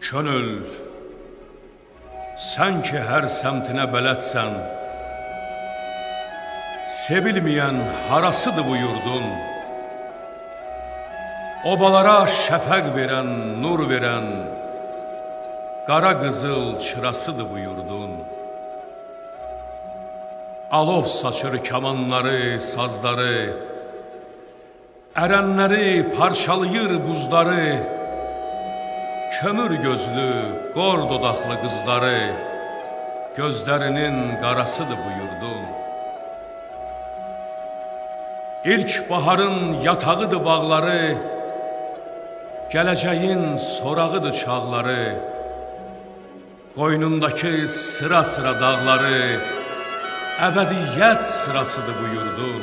Könül, sən ki hər səmtinə bələdsən, Sevilməyən harasıdır bu yurdun? Obalara şəfəq verən, nur verən, Qara qızıl çırasıdır bu yurdun. Alov saçır kamanları, sazları, Ərənləri parçalayır buzları, Kömür gözlü, qor dodaqlı qızları, Gözlərinin qarasıdır bu yurdun. İlk baharın yatağıdır bağları, Gələcəyin sorağıdır çağları, Qoynundakı sıra-sıra dağları, Əbədiyyət sırasıdır bu yurdun.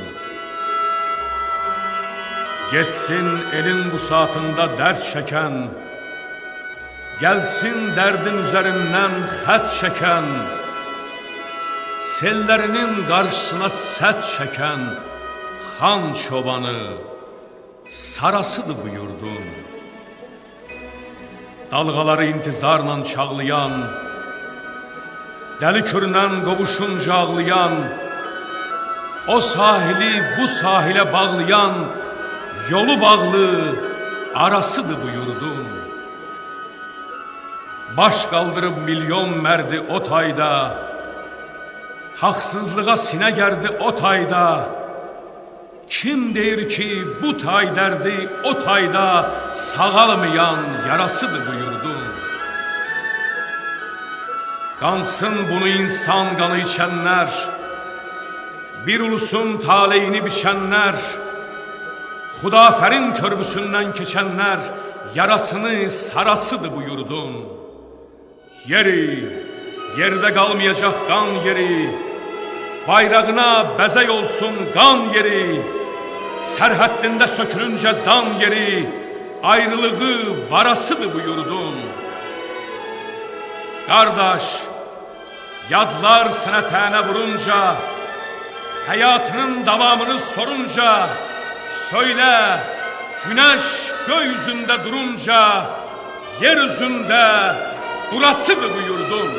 Getsin elin bu saatında dərd çəkən, Gəlsin dərdin üzərindən xət çəkən, Sellərinin qarşısına sət çəkən, Xan çobanı, sarasıdır bu yurdun. Dalğaları intizarla çağlayan, Dəli kürdən qovuşunca ağlayan, O sahili bu sahilə bağlayan, Yolu bağlı arasıdır bu yurdun. Baş qaldırıb milyon mərdi o tayda, Haqsızlığa sinə gərdi o tayda, Kim deyir ki bu tay dərdi o tayda? Sağalmayan yarasıdır bu yurdun. Qansın bunu insan qanı içənlər, Bir ulusun taleyini biçənlər, Xudafərin körbüsündən keçənlər, Yarasını sarasıdır bu yurdun. Yeri, yerdə qalmayacaq qan yeri, Bayrağına bəzək olsun qan yeri, Sərhəddində sökülüncə dan yeri, Ayrılığı varasıdır bu yurdun. Qardaş, yadlar sənə tənə vurunca, Həyatının davamını sorunca, Söylə, günəş göy durunca, Yer üzündə durasıdır bu yurdun.